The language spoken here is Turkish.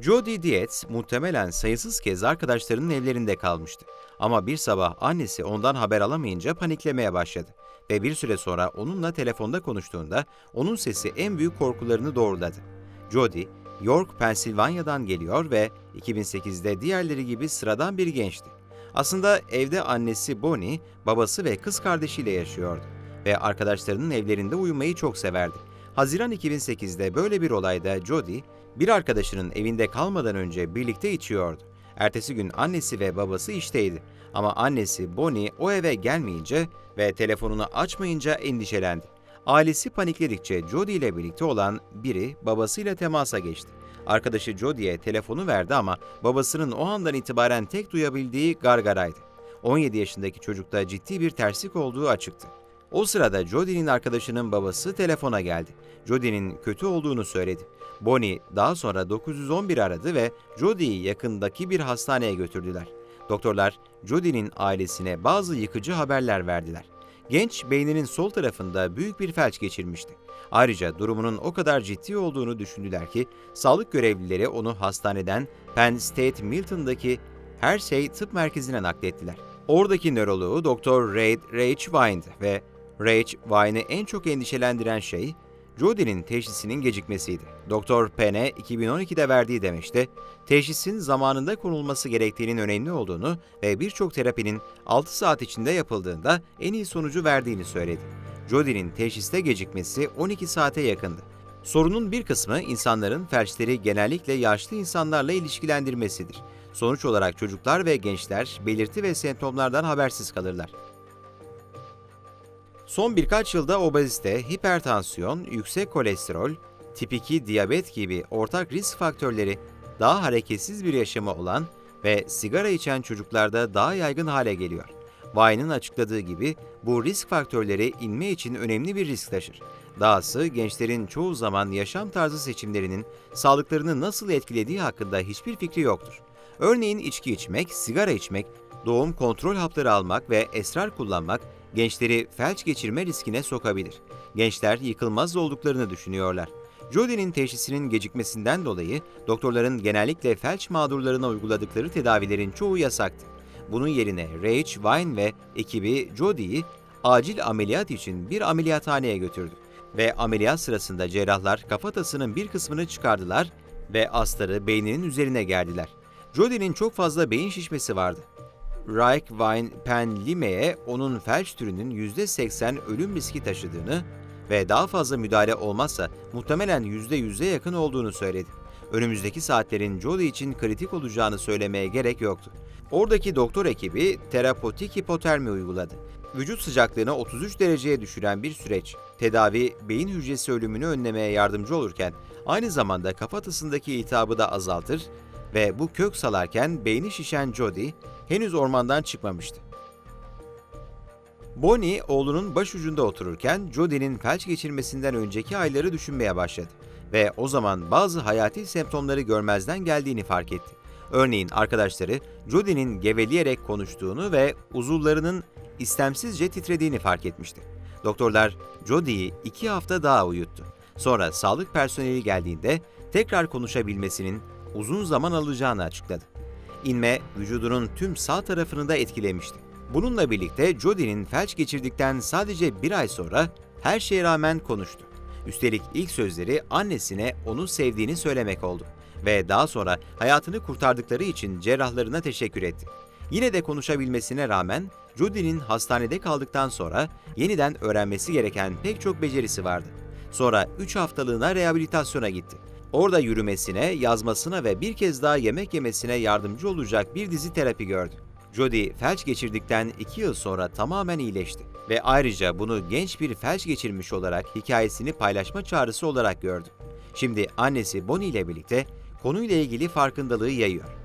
Jodie Dietz muhtemelen sayısız kez arkadaşlarının evlerinde kalmıştı. Ama bir sabah annesi ondan haber alamayınca paniklemeye başladı. Ve bir süre sonra onunla telefonda konuştuğunda onun sesi en büyük korkularını doğruladı. Jodie, York, Pensilvanya'dan geliyor ve 2008'de diğerleri gibi sıradan bir gençti. Aslında evde annesi Bonnie, babası ve kız kardeşiyle yaşıyordu ve arkadaşlarının evlerinde uyumayı çok severdi. Haziran 2008'de böyle bir olayda Jodie, bir arkadaşının evinde kalmadan önce birlikte içiyordu. Ertesi gün annesi ve babası işteydi. Ama annesi Bonnie o eve gelmeyince ve telefonunu açmayınca endişelendi. Ailesi panikledikçe Jodie ile birlikte olan biri babasıyla temasa geçti. Arkadaşı Jodie'ye telefonu verdi ama babasının o andan itibaren tek duyabildiği gargaraydı. 17 yaşındaki çocukta ciddi bir terslik olduğu açıktı. O sırada Jodie'nin arkadaşının babası telefona geldi. Jodie'nin kötü olduğunu söyledi. Bonnie daha sonra 911 aradı ve Jodie'yi yakındaki bir hastaneye götürdüler. Doktorlar Jodie'nin ailesine bazı yıkıcı haberler verdiler. Genç beyninin sol tarafında büyük bir felç geçirmişti. Ayrıca durumunun o kadar ciddi olduğunu düşündüler ki sağlık görevlileri onu hastaneden Penn State Milton'daki her şey tıp merkezine naklettiler. Oradaki nöroloğu Dr. Ray Rach Wine'di ve Rach Wine'ı en çok endişelendiren şey Jodie'nin teşhisinin gecikmesiydi. Doktor Penn'e 2012'de verdiği demeçte, teşhisin zamanında konulması gerektiğinin önemli olduğunu ve birçok terapinin 6 saat içinde yapıldığında en iyi sonucu verdiğini söyledi. Jodie'nin teşhiste gecikmesi 12 saate yakındı. Sorunun bir kısmı insanların felçleri genellikle yaşlı insanlarla ilişkilendirmesidir. Sonuç olarak çocuklar ve gençler belirti ve semptomlardan habersiz kalırlar. Son birkaç yılda obezite, hipertansiyon, yüksek kolesterol, tip 2 diyabet gibi ortak risk faktörleri daha hareketsiz bir yaşamı olan ve sigara içen çocuklarda daha yaygın hale geliyor. Vine'ın açıkladığı gibi bu risk faktörleri inme için önemli bir risk taşır. Dahası gençlerin çoğu zaman yaşam tarzı seçimlerinin sağlıklarını nasıl etkilediği hakkında hiçbir fikri yoktur. Örneğin içki içmek, sigara içmek, doğum kontrol hapları almak ve esrar kullanmak gençleri felç geçirme riskine sokabilir. Gençler yıkılmaz olduklarını düşünüyorlar. Jodie'nin teşhisinin gecikmesinden dolayı doktorların genellikle felç mağdurlarına uyguladıkları tedavilerin çoğu yasaktı. Bunun yerine Rach Wine ve ekibi Jodie'yi acil ameliyat için bir ameliyathaneye götürdü. Ve ameliyat sırasında cerrahlar kafatasının bir kısmını çıkardılar ve astarı beyninin üzerine gerdiler. Jodie'nin çok fazla beyin şişmesi vardı. Reich Wine Penn Lime'ye onun felç türünün %80 ölüm riski taşıdığını ve daha fazla müdahale olmazsa muhtemelen %100'e yakın olduğunu söyledi. Önümüzdeki saatlerin Jodie için kritik olacağını söylemeye gerek yoktu. Oradaki doktor ekibi terapotik hipotermi uyguladı. Vücut sıcaklığını 33 dereceye düşüren bir süreç. Tedavi beyin hücresi ölümünü önlemeye yardımcı olurken aynı zamanda kafatasındaki iltihabı da azaltır ve bu kök salarken beyni şişen Jodie henüz ormandan çıkmamıştı. Bonnie oğlunun başucunda otururken Jodie'nin felç geçirmesinden önceki ayları düşünmeye başladı ve o zaman bazı hayati semptomları görmezden geldiğini fark etti. Örneğin arkadaşları Jodie'nin geveleyerek konuştuğunu ve uzuvlarının istemsizce titrediğini fark etmişti. Doktorlar Jodie'yi iki hafta daha uyuttu. Sonra sağlık personeli geldiğinde tekrar konuşabilmesinin uzun zaman alacağını açıkladı. İnme vücudunun tüm sağ tarafını da etkilemişti. Bununla birlikte Jodie'nin felç geçirdikten sadece bir ay sonra her şeye rağmen konuştu. Üstelik ilk sözleri annesine onu sevdiğini söylemek oldu ve daha sonra hayatını kurtardıkları için cerrahlarına teşekkür etti. Yine de konuşabilmesine rağmen Jodie'nin hastanede kaldıktan sonra yeniden öğrenmesi gereken pek çok becerisi vardı. Sonra 3 haftalığına rehabilitasyona gitti. Orada yürümesine, yazmasına ve bir kez daha yemek yemesine yardımcı olacak bir dizi terapi gördü. Jodie felç geçirdikten 2 yıl sonra tamamen iyileşti ve ayrıca bunu genç bir felç geçirmiş olarak hikayesini paylaşma çağrısı olarak gördü. Şimdi annesi Bonnie ile birlikte konuyla ilgili farkındalığı yayıyor.